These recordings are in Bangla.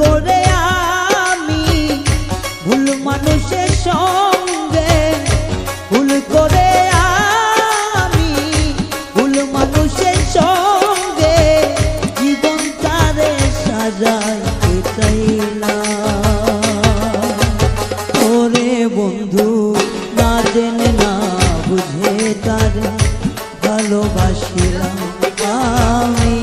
করে আমি ভুল মানুষের সঙ্গে, ভুল করে আমি ভুল মানুষের সঙ্গে জীবন তারে সাজাইতে চাইলাম ওরে বন্ধু, না জেনে, না বুঝে তারে ভালোবাসিলাম আমি।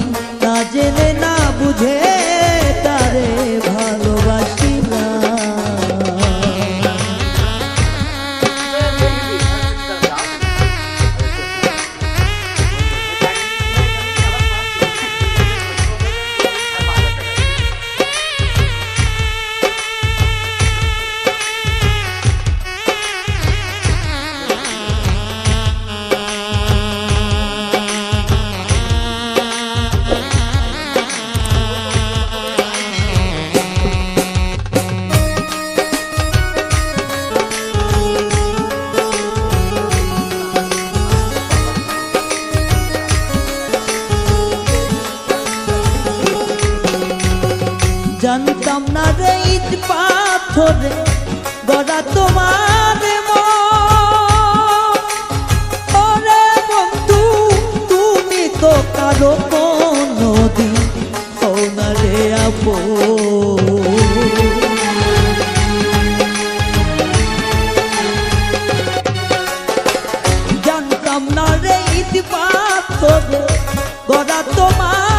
জানতাম না রে ইট পাথরে, গড়া তোমার। ওরে বন্ধু, তুমি তো কারও কোনো দিন না রে আপন জানতাম না রে ইতি পাথরে, গড়া তোমার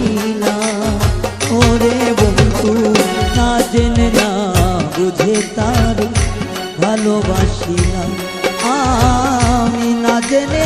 ভালোবাসিলাম। আমি না জেনে